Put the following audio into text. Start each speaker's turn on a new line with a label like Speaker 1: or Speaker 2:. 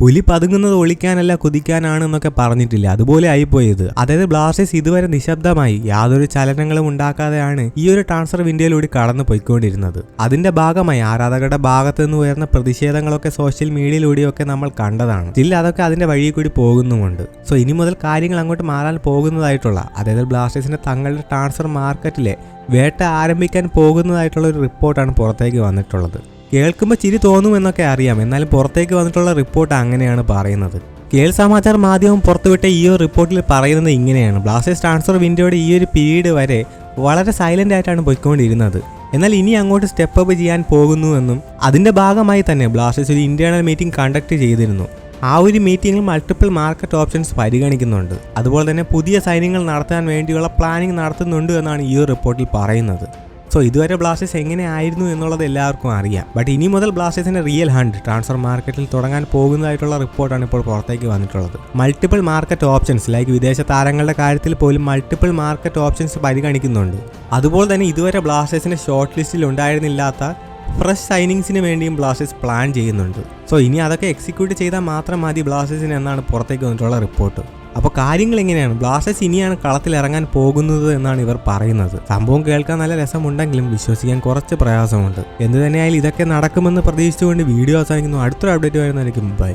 Speaker 1: പുലി പതുങ്ങുന്നത് ഒളിക്കാനല്ല കുതിക്കാനാണ് എന്നൊക്കെ പറഞ്ഞിട്ടില്ല. അതുപോലെ ആയിപ്പോയത്. അതായത് ബ്ലാസ്റ്റേഴ്സ് ഇതുവരെ നിശബ്ദമായി. യാതൊരു ചലനങ്ങളും ഉണ്ടാക്കാതെയാണ് ഈ ഒരു ട്രാൻസ്ഫർ വിൻഡോയിലൂടെ കടന്നു പോയിക്കൊണ്ടിരുന്നത് അതിന്റെ ഭാഗമായി ആരാധകരുടെ ഭാഗത്തു നിന്ന് ഉയർന്ന പ്രതിഷേധങ്ങളൊക്കെ സോഷ്യൽ മീഡിയയിലൂടെയൊക്കെ നമ്മൾ കണ്ടതാണ്. സ്റ്റിൽ അതൊക്കെ അതിന്റെ വഴി കൂടി പോകുന്നുമുണ്ട്. സോ ഇനി മുതൽ കാര്യങ്ങൾ അങ്ങോട്ട് മാറാൻ പോകുന്നതായിട്ടുള്ള അതായത് ബ്ലാസ്റ്റേഴ്സിന്റെ തങ്ങളുടെ ട്രാൻസ്ഫർ മാർക്കറ്റിലെ വേട്ട ആരംഭിക്കാൻ പോകുന്നതായിട്ടുള്ള ഒരു റിപ്പോർട്ടാണ് പുറത്തേക്ക് വന്നിട്ടുള്ളത്. കേൾക്കുമ്പോൾ ചിരി തോന്നുമെന്നൊക്കെ അറിയാം. എന്നാലും പുറത്തേക്ക് വന്നിട്ടുള്ള റിപ്പോർട്ട് അങ്ങനെയാണ് പറയുന്നത്. കേൾ സമാചാർ മാധ്യമം പുറത്തുവിട്ട ഈ ഒരു റിപ്പോർട്ടിൽ പറയുന്നത് ഇങ്ങനെയാണ്. ബ്ലാസ്റ്റേഴ്സ് ട്രാൻസ്ഫർ വിൻഡോയുടെ ഈ ഒരു പീരീഡ് വരെ വളരെ സൈലന്റ് ആയിട്ടാണ് പോയിക്കൊണ്ടിരുന്നത്. എന്നാൽ ഇനി അങ്ങോട്ട് സ്റ്റെപ്പ് അപ്പ് ചെയ്യാൻ പോകുന്നുവെന്നും അതിന്റെ ഭാഗമായി തന്നെ ബ്ലാസ്റ്റേഴ്സ് ഒരു ഇന്റേണൽ മീറ്റിംഗ് കണ്ടക്ട് ചെയ്തിരുന്നു. ആ ഒരു മീറ്റിംഗിൽ മൾട്ടിപ്പിൾ മാർക്കറ്റ് ഓപ്ഷൻസ് പരിഗണിക്കുന്നുണ്ട്. അതുപോലെ തന്നെ പുതിയ സൈന്യങ്ങൾ നടത്താൻ വേണ്ടിയുള്ള പ്ലാനിംഗ് നടത്തുന്നുണ്ട് എന്നാണ് ഈ റിപ്പോർട്ടിൽ പറയുന്നത്. സോ ഇതുവരെ ബ്ലാസ്റ്റേഴ്സ് എങ്ങനെയായിരുന്നു എന്നുള്ളത് എല്ലാവർക്കും അറിയാം. ബട്ട് ഇനി മുതൽ ബ്ലാസ്റ്റേഴ്സിന്റെ റിയൽ ഹണ്ട് ട്രാൻസ്ഫർ മാർക്കറ്റിൽ തുടങ്ങാൻ പോകുന്നതായിട്ടുള്ള റിപ്പോർട്ടാണ് ഇപ്പോൾ പുറത്തേക്ക് വന്നിട്ടുള്ളത്. മൾട്ടിപ്പിൾ മാർക്കറ്റ് ഓപ്ഷൻസ് ലൈക്ക് വിദേശ താരങ്ങളുടെ കാര്യത്തിൽ പോലും മൾട്ടിപ്പിൾ മാർക്കറ്റ് ഓപ്ഷൻസ് പരിഗണിക്കുന്നുണ്ട്. അതുപോലെ തന്നെ ഇതുവരെ ബ്ലാസ്റ്റേഴ്സിന്റെ ഷോർട്ട് ലിസ്റ്റിൽ ഉണ്ടായിരുന്നില്ലാത്ത ഫ്രഷ് സൈനിങ്സിന് വേണ്ടിയും ബ്ലാസ്റ്റേഴ്സ് പ്ലാൻ ചെയ്യുന്നുണ്ട്. സോ ഇനി അതൊക്കെ എക്സിക്യൂട്ട് ചെയ്താൽ മാത്രം മതി ബ്ലാസ്റ്റേഴ്സിന് എന്നാണ് പുറത്തേക്ക് വന്നിട്ടുള്ള റിപ്പോർട്ട് അപ്പോൾ കാര്യങ്ങൾ എങ്ങനെയാണ് ബ്ലാസ്റ്റേഴ്സ് ഇനിയാണ് കളത്തിൽ ഇറങ്ങാൻ പോകുന്നത് എന്നാണ് ഇവർ പറയുന്നത്. സംഭവം കേൾക്കാൻ നല്ല രസമുണ്ടെങ്കിലും വിശ്വസിക്കാൻ കുറച്ച് പ്രയാസമുണ്ട്. എന്ത് തന്നെയായാലും ഇതൊക്കെ നടക്കുമെന്ന് പ്രതീക്ഷിച്ചുകൊണ്ട് വീഡിയോ അവസാനിക്കുന്നു. അടുത്തൊരു അപ്ഡേറ്റ് വരുന്നതായിരിക്കും. ബൈ